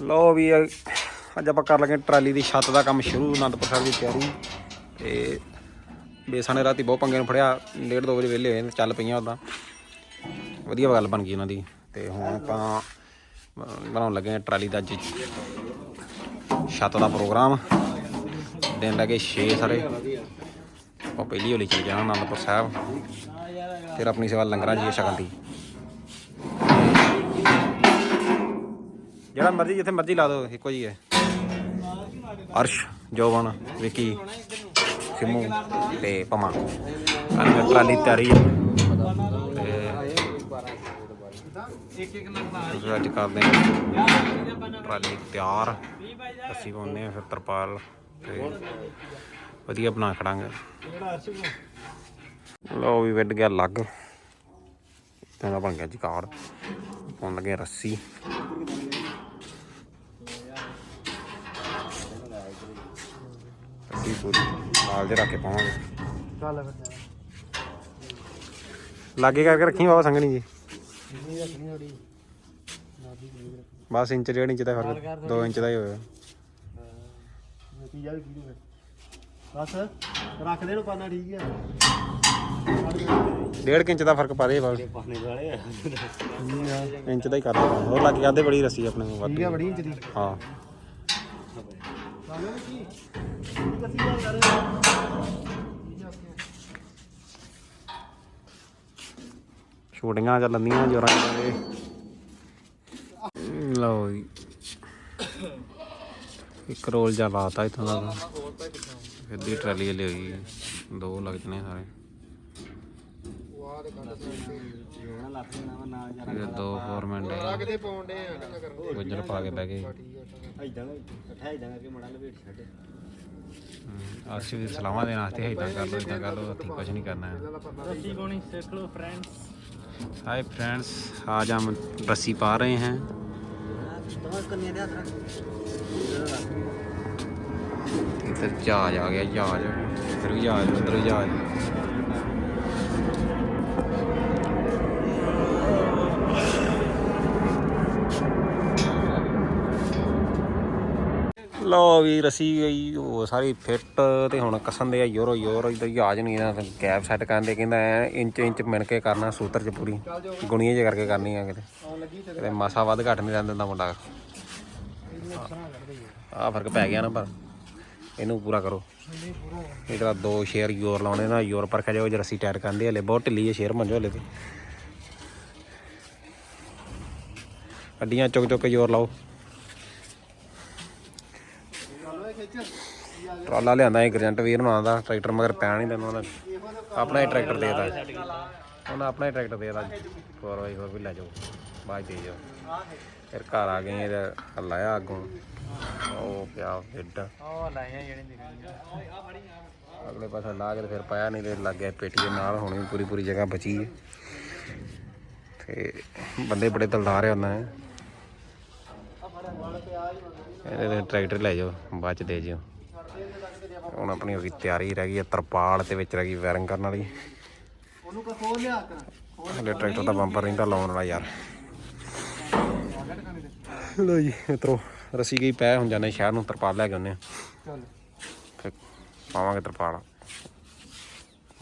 ਲਓ ਵੀ ਅੱਜ ਆਪਾਂ ਕਰ ਲਗੇ ਟਰਾਲੀ ਦੀ ਛੱਤ ਦਾ ਕੰਮ ਸ਼ੁਰੂ, ਅਨੰਦਪੁਰ ਸਾਹਿਬ ਦੀ ਤਿਆਰੀ। ਤੇ ਬੇਸਾਂ ਨੇ ਰਾਤੀ ਬਹੁਤ ਪੰਗੇ ਨੂੰ ਫੜਿਆ, ਡੇਢ ਦੋ ਵਜੇ ਵਿਹਲੇ ਹੋਏ ਚੱਲ ਪਈਆਂ ਉਦਾਂ ਵਧੀਆ ਗੱਲ ਬਣ ਗਈ ਉਹਨਾਂ ਦੀ। ਤੇ ਹੁਣ ਆਪਾਂ ਬਣਾਉਣ ਲੱਗੇ ਹਾਂ ਟਰਾਲੀ ਦਾ ਅੱਜ ਛੱਤ ਦਾ ਪ੍ਰੋਗਰਾਮ। ਦਿਨ ਲੱਗੇ 6 ਸਾਰੇ। ਆਪਾਂ ਪਹਿਲੀ ਹੋਲੀ ਚਲੇ ਜਾਣਾ ਅਨੰਦਪੁਰ ਸਾਹਿਬ। ਫਿਰ ਆਪਣੀ ਸੇਵਾ ਲੰਗਰਾਂ ਜੀ ਸ਼ਕਲ ਦੀ। ਜਿਹੜਾ ਮਰਜ਼ੀ ਜਿੱਥੇ ਮਰਜ਼ੀ ਲਾ ਦਿਓ, ਇੱਕੋ ਜੀ ਹੈ। ਅਰਸ਼ ਜੋਵਨ ਵਿਕੀ, ਸਿਮੂ ਤੇ ਪਮਾ ਕੱਲ ਦੀ ਤਿਆਰੀ ਹੈ। ਤੇ ਅੱਜ ਕਰਦੇ ਹਾਂ। ਟਰਾਲੀ ਤਿਆਰ। ਅਸੀਂ ਪਾਉਂਦੇ ਹਾਂ ਫਿਰ ਤਰਪਾਲ ਤੇ ਵਧੀਆ ਬਣਾ ਖੜਾਂਗੇ। ਲਓ ਵੀ ਵੱਢ ਗਿਆ ਲੱਗ। ਤਾਂ ਬਣ ਗਿਆ ਜਕਾਰ ਪਾਉਣ ਲੱਗੇ ਰੱਸੀ। ਅਸੀਂ ਪੂਰੀ ਨਾਲ ਦੇ ਰੱਖ ਕੇ ਪਾਵਾਂਗੇ। ਚੱਲ ਫਿਰ ਲਾਗੇ ਕਰਕੇ ਰੱਖੀ ਬਾਬਾ ਸੰਗਣੀ ਜੀ। ਨਹੀਂ ਰੱਖਣੀ ਥੋੜੀ ਬਸ ਇੰਚ ਡੇਢ ਇੰਚ ਦਾ ਫ਼ਰਕ 2 ਇੰਚ ਦਾ ਹੀ ਹੋਇਆ। ਨਤੀਜਾ ਵੀ ਕੀ ਹੋਵੇ ਬਸ ਰੱਖ ਦੇ ਨੂੰ ਪਾਣਾ ਠੀਕ ਹੈ ਡੇਢ ਕੁ ਇੰਚ ਦਾ ਫ਼ਰਕ ਪਾ ਦੇ ਬਸ ਪਾਣੇ ਵਾਲੇ ਆ। ਇੰਚ ਦਾ ਹੀ ਕਰ ਦੇ ਹੋਰ ਲੱਗ ਕਰਦੇ ਬੜੀ ਰੱਸੀ ਆਪਣੇ ਕੋਲ ਠੀਕ ਹੈ ਵਾਧੂ। ਬੜੀ ਇੰਚ ਦੀ। ਹਾਂ। ਛੋਟੀਆਂ ਚੱਲਦੀਆਂ ਜੋਰਾਂ ਦੇ। ਲਓ ਜੀ। ਇੱਕ ਰੋਲ ਜਾ ਲਾਤਾ ਇਥੋਂ ਦਾ। ਸਿੱਧੀ ਟਰਾਲੀ ਲਈ ਹੋਈ ਦੋ ਲੱਗ ਜਣੇ ਸਾਰੇ। ਇਹ ਦੋ ਹੋਰ ਮਿੰਟ ਹੈ ਕਿਤੇ ਪਾਉਣ ਆ ਗੁੱਜਰ ਪਾ ਕੇ ਬਹਿ ਗਏ। ਐਦਾਂ ਠਾ ਅਸੀਂ ਵੀ ਸਲਾਮਾਂ ਦੇਣ ਵਾਸਤੇ ਇਦਾਂ ਕਰ ਲਓ ਇਦਾਂ ਕਰ ਲਓ ਅਸੀਂ ਕੁਝ ਨਹੀਂ ਕਰਨਾ ਹੈ। ਰੱਸੀ ਪਾਉਣੀ ਸਿੱਖ ਲਓ ਫਰੈਂਡਸ हाय फ्रेंड्स आज हम रस्सी पा रहे हैं इधर जहाज आ गया जहाज इधर भी जहाज उधर ਲਓ ਵੀ ਰਸੀ ਗਈ ਉਹ ਸਾਰੀ ਫਿੱਟ ਤੇ ਹੁਣ ਕਸਨ ਦੇ ਆ ਯੋਰੋ ਯੋਰ ਇਧਰ ਜਹਾਜ਼ ਨਹੀਂ ਇਹਦਾ ਕੈਪ ਸੈੱਟ ਕਰਦੇ ਕਹਿੰਦਾ ਐ, ਇੰਚ ਇੰਚ ਮਿਣ ਕੇ ਕਰਨਾ, ਸੂਤਰ ਚ ਪੂਰੀ, ਗੁਣੀਏ ਜੇ ਕਰਕੇ ਕਰਨੀ ਆ ਕਿਤੇ। ਕਿਤੇ ਮਾਸਾ ਵੱਧ ਘੱਟ ਨਹੀਂ ਰਹਿਣ ਦਿੰਦਾ ਮੁੰਡਾ। ਆ ਫ਼ਰਕ ਪੈ ਗਿਆ ਨਾ, ਪਰ ਇਹਨੂੰ ਪੂਰਾ ਕਰੋ। ਇਹਦਾ ਦੋ ਸ਼ੇਰ ਯੋਰ ਲਾਉਣੇ ਨਾ ਯੋਰ ਪਰ ਜਾਓ ਜੇ ਰੱਸੀ ਟਾਇਰ ਕਰਦੇ ਹਲੇ, ਬਹੁਤ ਢਿੱਲੀ ਹੈ ਸ਼ੇਅਰ ਮੰਜੋ ਹਲੇ ਤੇ। ਅੱਡੀਆਂ ਚੁੱਕ ਚੁੱਕ ਕੇ ਜ਼ੋਰ ਲਾਓ। ਟਰਾਲਾ ਲਿਆਂਦਾ ਇੱਕ ਏਜੰਟ ਵੀਰ ਨੂੰ ਆਂਦਾ ਟਰੈਕਟਰ ਮਗਰ ਪੈਣ ਨਹੀਂ ਦਿੰਦਾ ਉਹਨਾਂ। ਆਪਣਾ ਹੀ ਟਰੈਕਟਰ ਦੇਦਾ ਉਹਨਾਂ ਆਪਣਾ ਹੀ ਟਰੈਕਟਰ ਦੇਦਾ 4x4 ਵੀ ਲੈ ਜਾਓ। ਬਾਅਦ ਦੇ ਜਾਓ। ਫਿਰ ਘਰ ਆ ਗਏ ਇਹਦਾ ਲਾਇਆ ਅੱਗੋਂ। ਉਹ ਪਿਆ ਹਿੱਡ ਉਹ ਲਾਈਆਂ ਜਿਹੜੇ ਅਗਲੇ ਪਾਸੇ ਲਾ ਕੇ ਫਿਰ ਪਾਇਆ ਨਹੀਂ ਤੇ ਲੱਗ ਗਿਆ ਪੇਟੀ ਦੇ ਨਾਲ। ਹੁਣ ਵੀ ਪੂਰੀ ਪੂਰੀ ਜਗ੍ਹਾ ਬਚੀ ਹੈ। ਤੇ ਬੰਦੇ ਬੜੇ ਦਲਦਾਰ ਆ ਉਹਨਾਂ ਨੇ ਇਹਦੇ ਟਰੈਕਟਰ ਲੈ ਜਾਓ ਬਾਅਦ ਚ ਦੇ ਜਿਓ। ਹੁਣ ਆਪਣੀ ਹੋ ਗਈ ਤਿਆਰੀ ਰਹਿ ਗਈ ਹੈ ਤਰਪਾਲ ਤੇ ਵਿੱਚ ਰਹਿ ਗਈ ਵਾਇਰਿੰਗ ਕਰਨ ਵਾਲੀ। ਉਹਨੂੰ ਕੋ ਖੋਲ ਲਿਆ ਕਰ ਹਲੇ ਟਰੈਕਟਰ ਦਾ ਬੰਪਰ ਰਹਿੰਦਾ ਲਾਉਣ ਵਾਲਾ ਯਾਰ। ਲੋ ਜੀ ਮਿੱਤਰੋ ਰਸੀ ਗਈ ਪੈ ਹੁਣ ਜਾਂਦੇ ਸ਼ਹਿਰ ਨੂੰ ਤਰਪਾਲ ਲੈ ਕੇ ਆਉਂਦੇ ਆ ਚੱਲ। ਫਿਰ ਪਾਵਾਂਗੇ ਤਰਪਾਲ।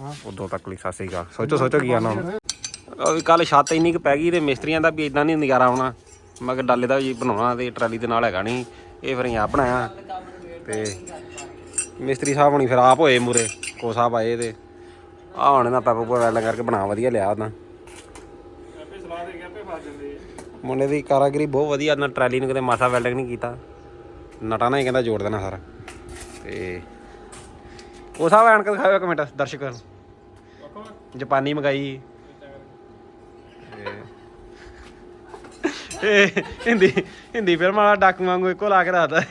ਹਾਂ। ਉਦੋਂ ਤੱਕ ਲਈ ਸਾਸੀ ਗਾ ਸੋਚੋ ਸੋਚੋ ਕੀ ਉਹ ਕੱਲ ਛੱਤ ਇੰਨੀ ਕੁ ਪੈ ਗਈ ਤੇ ਮਿਸਤਰੀਆਂ ਦਾ ਵੀ ਇਦਾਂ ਨਹੀਂ ਨਜ਼ਾਰਾ ਆਉਣਾ। ਮੈਂ ਕਿਹਾ ਡਾਲੇ ਦਾ ਵੀ ਬਣਾਉਣਾ ਤੇ ਟਰਾਲੀ ਦੇ ਨਾਲ ਹੈਗਾ ਨਹੀਂ ਇਹ ਫਿਰ ਆਪ ਬਣਾਇਆ। ਤੇ ਮਿਸਤਰੀ ਸਾਹਿਬ ਹੁਣੀ ਫਿਰ ਆਪ ਹੋਏ ਮੂਰੇ ਕੋ ਸਾਹਿਬ ਆਏ ਤੇ ਆ ਹੁਣ ਨਾ ਪੈਪ ਵੈਲ ਕਰਕੇ ਬਣਾ ਵਧੀਆ ਲਿਆ ਉਹਨਾਂ। ਮੁੰਡੇ ਦੀ ਕਾਰਾਗਰੀ ਬਹੁਤ ਵਧੀਆ ਨਾ ਟਰਾਲੀ ਨੂੰ ਕਦੇ ਮਾਸਾ ਵੈਲਡਿੰਗ ਨਹੀਂ ਕੀਤਾ। ਨਟਾ ਨਾਲ ਹੀ ਕਹਿੰਦਾ ਜੋੜ ਦੇਣਾ ਸਾਰਾ। ਤੇ ਉਹ ਸਾਹਿਬ ਐਨਕ ਦਿਖਾਓ ਇੱਕ ਮਿੰਟ ਦਰਸ਼ਕ ਜਾਪਾਨੀ ਮੰਗਾਈ ਤੇ ਇਹ ਹਿੰਦੀ ਹਿੰਦੀ ਫਿਲਮ ਵਾਲਾ ਡਾਕੂ ਵਾਂਗੂ ਇੱਕੋ ਲਾ ਕੇ ਰੱਖਦਾ।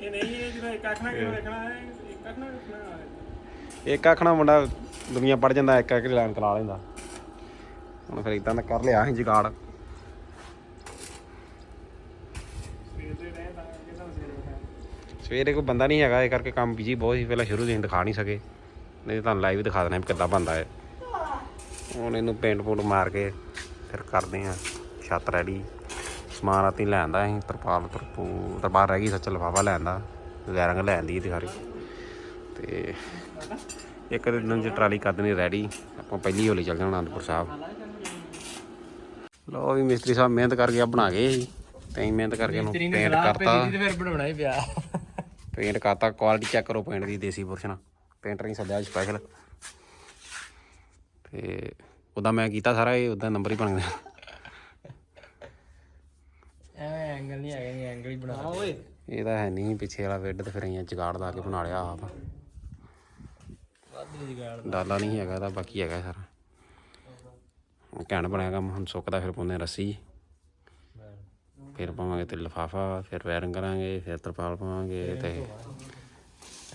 ਇਹ ਨਹੀਂ ਇਹ ਜਿਹੜਾ ਇੱਕ ਅੱਖ ਨਾਲ ਕਿਉਂ ਦੇਖਣਾ ਹੈ? ਇੱਕ ਅੱਖ ਨਾਲ ਦੇਖਣਾ ਇੱਕ ਆਖਣਾ ਮੁੰਡਾ ਦੁਨੀਆ ਪੜ ਜਾਂਦਾ ਇੱਕ ਇੱਕ ਲਾਈਨ ਕਰਾ ਲੈਂਦਾ। ਹੁਣ ਫਿਰ ਇਦਾਂ ਦਾ ਕਰ ਲਿਆ ਸੀ ਜਗਾੜ। ਸਵੇਰ ਦੇ ਰਹੇ ਤਾਂ ਕਿਦਾਂ ਸਵੇਰ ਸਵੇਰੇ ਕੋਈ ਬੰਦਾ ਨਹੀਂ ਹੈਗਾ ਇਹ ਕਰਕੇ ਕੰਮ ਬਿਜ਼ੀ ਬਹੁਤ ਸੀ ਪਹਿਲਾਂ ਸ਼ੁਰੂ ਤੋਂ ਹੀ ਦਿਖਾ ਨਹੀਂ ਸਕੇ। ਨਹੀਂ ਤਾਂ ਤੁਹਾਨੂੰ ਲਾਈਵ ਦਿਖਾ ਦੇਣਾ ਵੀ ਕਿੱਦਾਂ ਬਣਦਾ ਹੈ। ਹੁਣ ਇਹਨੂੰ ਪੇਂਟ ਪੂੰਟ ਮਾਰ ਕੇ ਫਿਰ ਕਰਦੇ ਆ ਛੱਤ ਰੈਡੀ ਸਮਾਨ ਰਾਤੀ ਲੈਂਦਾ ਅਸੀਂ ਤਰਪਾਲ ਤਰਪੂ ਤਰਪਾਲ ਰਹਿ ਗਈ ਸੱਚ ਲਫਾਫਾ ਲੈਂਦਾ ਵੈਰੰਗ ਲੈਂਦੀ ਤੇ ਸਾਰੀ। ਤੇ ਇੱਕ ਦਿਨ ਚ ਟਰਾਲੀ ਕਰ ਦੇਣੀ ਰੈਡੀ ਆਪਾਂ ਪਹਿਲੀ ਹੋਲੀ ਚੱਲ ਜਾਣਾ ਅਨੰਦਪੁਰ ਸਾਹਿਬ। ਲੋ ਵੀ ਮਿਸਤਰੀ ਸਾਹਿਬ ਮਿਹਨਤ ਕਰਕੇ ਆ ਬਣਾ ਗਏ ਸੀ ਤੇ ਮਿਹਨਤ ਕਰਕੇ ਉਹਨੂੰ ਪੇਂਟ ਕਰਤਾ। ਫਿਰ ਬਣਾਉਣਾ ਹੀ ਪਿਆ। ਪੇਂਟ ਕਰਤਾ ਕੁਆਲਿਟੀ ਚੈੱਕ ਕਰੋ ਪੇਂਟ ਦੀ ਦੇਸੀ ਪੁਰਸ਼ਨਾ ਪੇਂਟਰ ਹੀ ਸੱਦਿਆ ਸਪੈਸ਼ਲ ਤੇ ਉਹਦਾ ਮੈਂ ਕੀਤਾ ਸਾਰਾ ਇਹ ਉਹਦਾ ਨੰਬਰ ਹੀ ਬਣ ਗਿਆ। ਐਵੇਂ ਐਂਗਲ ਨਹੀਂ ਹੈਗਾ ਨਹੀਂ ਐਂਗਲ ਹੀ ਬਣਾ ਓਏ। ਇਹਦਾ ਹੈ ਨਹੀਂ ਪਿੱਛੇ ਵਾਲਾ ਵਿੱਡ ਤੇ ਫਿਰ ਅਸੀਂ ਜਗਾੜ ਲਾ ਕੇ ਬਣਾ ਲਿਆ ਆਪ। ਵਾਧੂ ਜਗਾੜ ਡਾਲਾ ਨਹੀਂ ਹੈਗਾ ਇਹਦਾ ਬਾਕੀ ਹੈਗਾ ਸਾਰਾ। ਘੈਂਟ ਬਣਿਆ ਕੰਮ ਹੁਣ ਸੁੱਕਦਾ ਫਿਰ ਪਾਉਂਦੇ ਹਾਂ ਰੱਸੀ। ਫਿਰ ਪਾਵਾਂਗੇ ਤੇ ਲਫਾਫਾ ਫਿਰ ਵਾਇਰਿੰਗ ਕਰਾਂਗੇ ਫਿਰ ਤਰਪਾਲ ਪਾਵਾਂਗੇ ਤੇ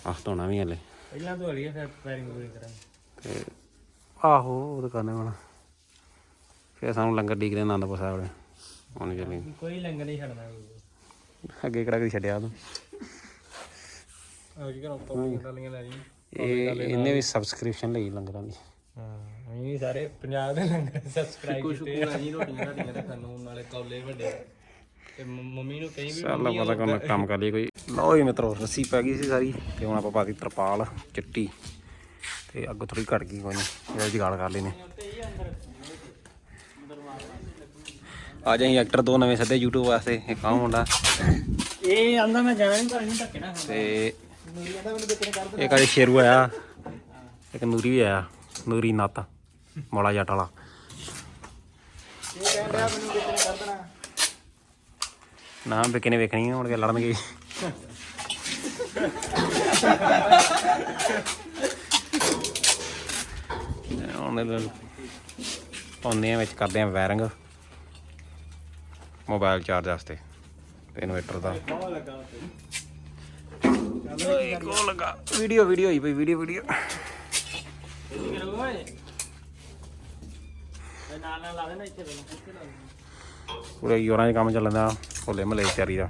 ਆਹ ਧੋਣਾ ਵੀ ਹਲੇ। ਪਹਿਲਾਂ ਤੋਂ ਹਲੀਏ ਫਿਰ ਪੈਰਿੰਗ ਪੂਰੀ ਕਰਾਂਗੇ। ਤੇ ਆਹੋ ਉਹ ਤਾਂ ਕਰਨੇ ਹੋਣਾ ਫਿਰ ਸਾਨੂੰ ਲੰਗਰ ਡੀਕਦੇ ਆਨੰਦਪੁਰ ਸਾਹਿਬ ਦੇ। ਉਹਨੇ ਚੱਲੀ ਕੋਈ ਲੰਗਰ ਨਹੀਂ ਛੱਡਣਾ ਅੱਗੇ ਕਿਹੜਾ ਕਦੀ ਛੱਡਿਆ ਤੂੰ? ਕੀ ਕਰਾਂ ਟੋਪੀਆਂ ਡਾਲੀਆਂ ਲੈ ਜੀ। ਇਹ ਇਹਨੇ ਵੀ ਸਬਸਕ੍ਰਿਪਸ਼ਨ ਲਈ ਲੰਗਰਾਂ ਦੀ। ਹਾਂ ਅਸੀਂ ਸਾਰੇ ਪੰਜਾਬ ਦੇ ਲੰਗਰ ਸਬਸਕ੍ਰਾਈਬ ਕੀਤੇ ਆ। ਜੀ ਰੋਟੀਆਂ ਰਾਟੀਆਂ ਰੱਖਣ ਨੂੰ ਨਾਲੇ ਕੌਲੇ ਵੱਡੇ। ਤੇ ਮੰਮੀ ਨੂੰ ਕਹੀਂ ਵੀ ਚੱਲ ਪਤਾ ਕੋਈ ਕੰਮ ਕਰ ਲਈ ਕੋਈ। ਲਓ ਜੀ ਮਿੱਤਰੋ ਰੱਸੀ ਪੈ ਗਈ ਸੀ ਸਾਰੀ। ਤੇ ਹੁਣ ਆਪਾਂ ਪਾਤੀ ਤਰਪਾਲ ਚਿੱਟੀ। ਤੇ ਅੱਗ ਥੋੜੀ ਘਟ ਗਈ ਕੋਈ ਨਹੀਂ ਇਹ ਜਗਾੜ ਕਰ ਲੈਨੇ। ਅੱਜ ਅਸੀਂ ਐਕਟਰ ਦੋ ਨਵੇਂ ਸੱਦੇ YouTube ਵਾਸਤੇ ਇੱਕ ਆਹ ਮੁੰਡਾ? ਇਹ ਆਂਦਾ ਮੈਂ ਜਾਣਾ ਨਹੀਂ ਪਰ ਨਹੀਂ ਧੱਕੇ ਨਾ ਤੇ ਇੱਕ ਅਜੇ ਸ਼ੇਰੂ ਆਇਆ ਇੱਕ ਨੂਰੀ ਵੀ ਆਇਆ ਨੂਰੀ ਨੱਤ ਮੌਲਾ ਜੱਟ ਵਾਲਾ। ਇਹ ਕਹਿੰਦਾ ਮੈਨੂੰ ਕਿਤੇ ਕਰ ਦੇਣਾ ਨਾ ਬਿਕੇ ਨੇ ਵੇਖਣੀ ਹੁਣ ਕੇ ਲੜਨਗੇ। ਇਹ ਪਾਉਂਦੇ ਆ ਵਿੱਚ ਕਰਦੇ ਆ ਵਾਇਰਿੰਗ। ਮੋਬਾਈਲ ਚਾਰਜ ਵਾਸਤੇ ਤੇ ਇਨਵਰਟਰ ਦਾ। ਕੋ ਲਗਾ? ਵੀਡੀਓ ਵੀਡੀਓ ਹੋਈ ਪਈ ਵੀਡੀਓ ਵੀਡੀਓ। ਪੂਰੇ ਯੋਰਾਂ 'ਚ ਕੰਮ ਚੱਲਦਾ ਹੋਲੇ ਮਹੱਲੇ ਦੀ ਤਿਆਰੀ ਦਾ।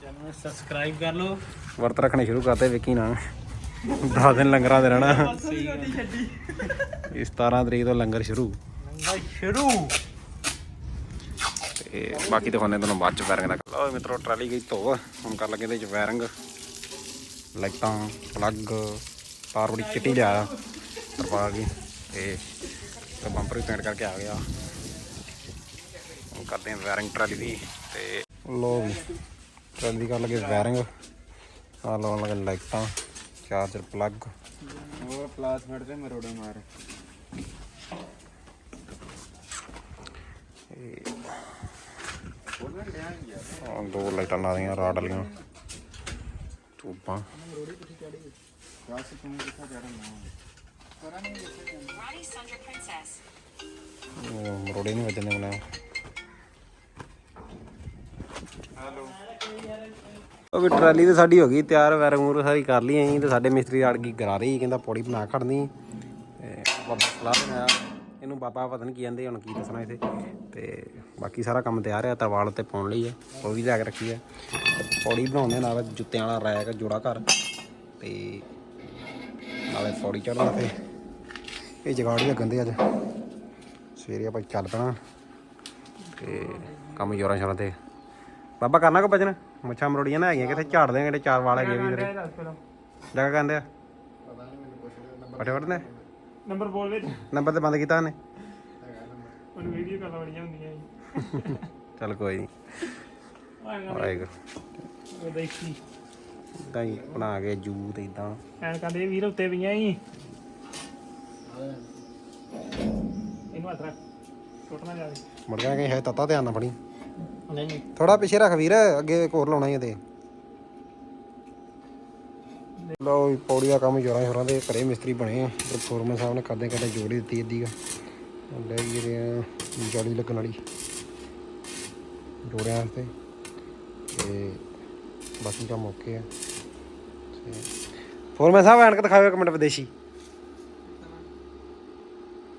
ਚੈਨਲ ਸਬਸਕ੍ਰਾਈਬ ਕਰ ਲਓ। ਵਰਤ ਰੱਖਣੇ ਸ਼ੁਰੂ ਕਰਤੇ ਵੇਖੀ ਨਾ 10 ਦਿਨ ਲੰਗਰਾਂ ਦੇ ਰਹਿਣਾ। ਇਹ 17 ਤਰੀਕ ਤੋਂ ਲੰਗਰ ਸ਼ੁਰੂ। ਸ਼ੁਰੂ। ਤੇ ਬਾਕੀ ਦਿਖਾਉਂਦੇ ਤੁਹਾਨੂੰ ਬਾਅਦ ਚ ਵਾਇਰਿੰਗ ਦਾ। ਲਓ ਮਿੱਤਰੋ ਟਰਾਲੀ ਗਈ ਧੋ। ਹੁਣ ਕਰ ਲੱਗੇ ਇਹਦੇ ਚ ਵਾਇਰਿੰਗ ਲਾਈਟਾਂ ਪਲੱਗ ਤਾਰ ਬੜੀ ਚਿੱਟੀ ਲਿਆ। ਤਰਪਾ ਗਈ। ਤੇ ਤੇ ਬੰਪਰ ਵੀ ਪੇਂਟ ਕਰਕੇ ਆ ਗਿਆ। ਹੁਣ ਕਰਦੇ ਹਾਂ ਵਾਇਰਿੰਗ ਟਰਾਲੀ ਦੀ। ਤੇ ਲੋ ਵੀ ਟਰਾਲੀ ਦੀ ਕਰ ਲੱਗੇ ਵਾਇਰਿੰਗ ਆ ਲਾਉਣ ਲੱਗੇ ਲਾਈਟਾਂ। ਚਾਰਜਰ ਪਲੱਗ ਉਹ ਪਲਾਸ ਫੜ ਤੇ ਮਰੋੜਾ ਮਾਰ। ਆਹ ਦੋ ਲਾਈਟਾਂ ਲਾ ਦੀਆਂ ਰਾਡ ਵਾਲੀਆਂ। ਟੂਬਾਂ Ronnie Sundra Princess. ਉਹ ਮਰੋੜੇ ਨਹੀਂ ਵੱਜਣੇ ਬਣਾ ਉਹ ਵੀ ਟਰਾਲੀ ਤੇ ਸਾਡੀ ਹੋ ਗਈ ਤਿਆਰ, ਵੈਰ ਮੂਰ ਸਾਰੀ ਕਰ ਲਈ ਅਸੀਂ ਤੇ ਸਾਡੇ ਮਿਸਤਰੀ ਅੜ ਗਈ ਗਰਾ ਰਹੀ, ਕਹਿੰਦਾ ਪੌੜੀ ਬਣਾ ਖੜਨੀ। ਤੇ ਬਾਬਾ ਸਲਾਹ ਬਣਾਇਆ ਇਹਨੂੰ ਬਾਬਾ ਪਤਾ ਨਹੀਂ ਕੀ ਕਹਿੰਦੇ, ਹੁਣ ਕੀ ਦੱਸਣਾ ਇਥੇ ਤੇ ਬਾਕੀ ਸਾਰਾ ਕੰਮ ਤਿਆਰ ਹੈ ਤਰਵਾਲ ਤੇ ਪਾਉਣ ਲਈ ਹੈ ਉਹ ਵੀ ਲਿਆ ਕੇ ਰੱਖੀ ਹੈ ਪੌੜੀ ਬਣਾਉਂਦੇ ਨਾਲ, ਜੁੱਤਿਆਂ ਵਾਲਾ ਰੈਕ, ਜੋੜਾ ਘਰ। ਤੇ ਨਾਲੇ ਪੌੜੀ ਚੜ੍ਹਨਾ ਤੇ ਇਹ ਜਗਾੜ ਵੀ ਦੇ ਅੱਜ। ਸਵੇਰੇ ਆਪਾਂ ਚੱਲ ਪੈਣਾ। ਤੇ ਕੰਮ ਜੋਰਾਂ ਸ਼ੋਰਾਂ ਤੇ ਬਾਬਾ ਕਰਨਾ ਕੋ ਬਚਨ ਮੁੱਛਾਂ ਮਰੋੜੀਆਂ ਨਾ ਹੈਗੀਆਂ ਕਿੱਥੇ ਝਾੜ ਦੇਂਗੇ ਤੇ ਚਾਰ ਵਾਲ ਹੈਗੇ ਵੀ ਤੇਰੇ ਜਗ੍ਹਾ ਕਹਿੰਦੇ ਆ। ਪਟੇ ਵੜਨੇ? ਨੰਬਰ ਬੋਲ ਵਿੱਚ। ਨੰਬਰ ਤੇ ਬੰਦ ਕੀਤਾ ਉਹਨੇ? ਉਹਨੂੰ ਵੀਡੀਓ ਕਾਲਾਂ ਬੜੀਆਂ ਹੁੰਦੀਆਂ ਜੀ। ਚੱਲ ਕੋਈ ਨਹੀਂ ਉਹ ਦੇਖੀ। ਹੀ ਬਣਾ ਕੇ ਜੂ ਤੇ ਇਦਾਂ ਐਨਕਾਂ ਦੇ ਵੀਰ ਉੱਤੇ ਪਈਆਂ ਜੀ। ਇਹਨੂੰ ਹੱਥ ਰੱਖ। ਟੁੱਟ ਨਾ ਜਾਵੇ। ਮੁੜ ਗਿਆ ਕਿ ਹੈ ਤਤਾ ਧਿਆਨ ਨਾਲ ਫੜੀ ਨਹੀਂ ਨਹੀਂ। ਥੋੜਾ ਪਿੱਛੇ ਰੱਖ ਵੀਰ ਅੱਗੇ ਇੱਕ ਹੋਰ ਲਾਉਣਾ ਹੀ ਇਹਦੇ ਲਓ ਵੀ ਪੌੜੀ ਦਾ ਕੰਮ ਜੋਰਾਂ ਸ਼ੋਰਾਂ ਦੇ ਘਰੇ ਮਿਸਤਰੀ ਬਣੇ ਆ। ਤੇ ਫੋਰਮਨ ਸਾਹਿਬ ਨੇ ਕਰਦੇ ਕਰਦੇ ਜੋੜੀ ਦਿੱਤੀ ਅੱਧੀ ਆ ਲੈ ਗਏ ਦੇ ਜਾਲੀ ਲੱਗਣ ਵਾਲੀ। ਜੋੜਿਆਂ ਵਾਸਤੇ। ਤੇ ਬਾਕੀ ਕੰਮ ਓਕੇ ਆ। ਤੇ ਫੋਰਮਨ ਸਾਹਿਬ ਐਨਕ ਦਿਖਾਓ ਇੱਕ ਮਿੰਟ ਵਿਦੇਸ਼ੀ।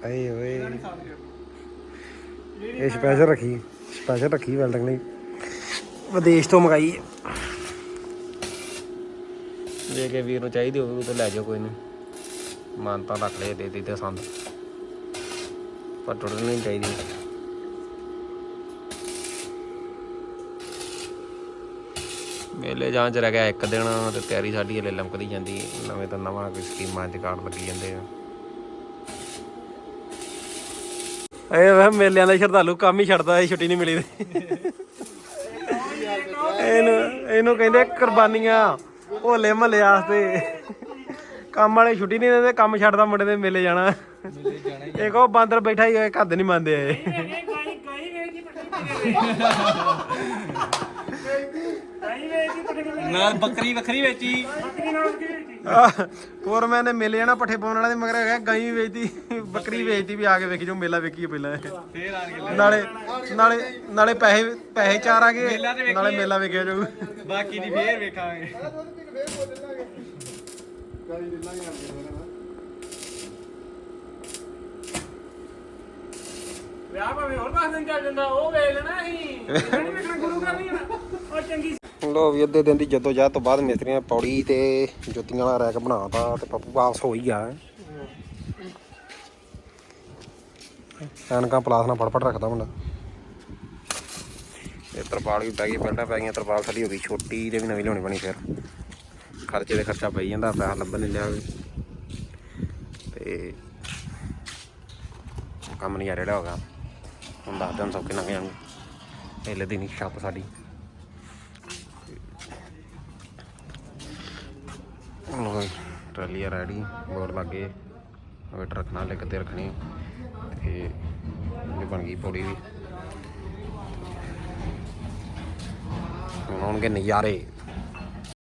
ਆਏ ਓਏ ਇਹ ਸਪੈਸ਼ਲ ਰੱਖੀ। ਸਪੈਸ਼ਲ ਰੱਖੀ ਵੈਲਡਿੰਗ ਲਈ। ਵਿਦੇਸ਼ ਤੋਂ ਮੰਗਾਈ। ਹੈ ਜੇ ਕੇ ਵੀਰ ਨੂੰ ਚਾਹੀਦੀ ਹੋਵੇ ਤਾਂ ਲੈ ਜਾਓ, ਕੋਈ ਨਹੀਂ। ਮਾਨਤਾ ਰੱਖ ਲੈ, ਦੇ ਦਿੱਤੇ ਸੰਦ। ਪਰ ਟੁੱਟਣੀ ਨਹੀਂ ਚਾਹੀਦੀ। ਮੇਲੇ ਜਾਂ ਚ ਰਹਿ ਗਿਆ ਇੱਕ ਦਿਨ, ਤੇ ਤਿਆਰੀ ਸਾਡੀ ਹਲੇ ਲਮਕਦੀ ਜਾਂਦੀ। ਨਵੇਂ ਤਾਂ ਨਵਾਂ ਕੋਈ ਸਕੀਮਾਂ ਚ ਕਾਰਡ ਲੱਗੀ ਜਾਂਦੇ ਆ। ਇਹ ਵੇ ਮੇਲਿਆਂ ਦਾ ਸ਼ਰਧਾਲੂ ਕੰਮ ਹੀ ਛੱਡਦਾ ਇਹ ਛੁੱਟੀ ਨਹੀਂ ਮਿਲੀ। ਇਹਨੂੰ ਇਹਨੂੰ ਕਹਿੰਦੇ ਕੁਰਬਾਨੀਆਂ ਹੋਲੇ ਮਹੱਲੇ ਵਾਸਤੇ। ਕੰਮ ਵਾਲੇ ਛੁੱਟੀ ਨਹੀਂ ਦਿੰਦੇ ਕੰਮ ਛੱਡਦਾ ਮੁੰਡੇ ਦੇ ਮੇਲੇ ਜਾਣਾ। ਮੇਲੇ ਜਾਣਾ ਹੀ ਇਹ ਕੋ ਬਾਂਦਰ ਬੈਠਾ ਹੀ ਘੱਦ ਨਹੀਂ ਮੰਨਦੇ ਇਹ। ਪੱਠੇ ਨਾਲ ਬੱਕਰੀ ਵੱਖਰੀ ਵੇਚੀ। ਬੱਕਰੀ ਨਾਲ ਕੀ ਵੇਚੀ ਫੋਰਮੈਨ ਨੇ ਮੇਲੇ ਜਾਣਾ ਪੱਠੇ ਪਾਉਣ ਵਾਲਾ ਦੇ ਮਗਰ ਹੈਗਾ ਗਾਈ ਵੀ ਵੇਚਦੀ ਬੱਕਰੀ ਵੇਚਦੀ ਵੀ ਆ ਕੇ ਵੇਖੀ ਜੋ ਮੇਲਾ ਵੇਖੀਏ ਪਹਿਲਾਂ। ਫੇਰ ਕੇ ਨਾਲੇ ਨਾਲੇ ਨਾਲੇ ਪੈਸੇ ਪੈਸੇ ਚਾਰ ਆ ਗਏ। ਨਾਲੇ ਮੇਲਾ ਵੇਖਿਆ ਜਾਊ। ਬਾਕੀ ਦੀ ਫੇਰ ਵੇਖਾਂਗੇ। ਵਿਆਹ ਭਾਵੇਂ ਹੋਰ 10 ਦਿਨ ਚੱਲ ਜਾਂਦਾ ਉਹ ਵੇਚ ਲੈਣਾ ਅਸੀਂ। ਇਹਨਾਂ ਨੇ ਵੇਖਣਾ ਗੁਰੂ ਘਰ ਨਹੀਂ ਜਾਣਾ। ਉਹ ਚੰਗੀ ਲੋ ਵੀ ਅੱਧੇ ਦਿਨ ਦੀ ਜਦੋਂ ਜਾ ਤੋਂ ਬਾਅਦ ਮਿਸਤਰੀਆਂ ਨੇ ਪੌੜੀ ਤੇ ਜੁੱਤੀਆਂ ਵਾਲਾ ਰੈਕ ਬਣਾਤਾ ਤੇ ਪੱਪੂ ਵਾਪਸ ਹੋ ਹੀ ਗਿਆ ਐਨਕਾਂ ਪਲਾਸ ਨਾਲ ਫੜਫੜ ਰੱਖਦਾ ਮੁੰਡਾ। ਇਹ ਤਰਪਾਲ ਵੀ ਪੈ ਗਈ, ਪਹਿਲਾਂ ਪੈ ਗਈਆਂ, ਤਰਪਾਲ ਸਾਡੀ ਹੋ ਗਈ, ਛੋਟੀ ਤੇ ਵੀ ਨਵੀਂ ਲਿਆਉਣੀ ਬਣੀ ਫਿਰ। ਖਰਚੇ ਦੇ ਖਰਚਾ ਪਈ ਜਾਂਦਾ, ਪੈਸਾ ਲੱਭਣ ਨਹੀਂ ਲਿਆ ਵੀ ਤੇ ਕੰਮ ਨਹੀਂ ਆ ਰਿਹਾ ਹੋਗਾ ਹੁਣ ਦਸ ਦਿਨ ਸੌਕੇ ਲੰਘ ਜਾਣਗੇ। ਪਹਿਲੇ ਦਿਨ ਹੀ ਛੱਪ ਸਾਡੀ। ਲੋ ਟਰਾਲੀ ਆ ਰੈਡੀ, ਬੋਰ ਲੱਗੇ ਵੇਟ ਰੱਖਣਾ ਲਿਖ ਤੇ ਰੱਖਣੀ ਤੇ ਇਹ ਬਣ ਗਈ ਪੌੜੀ ਵੀ। ਹੁਣ ਆਉਣਗੇ ਨਜ਼ਾਰੇ।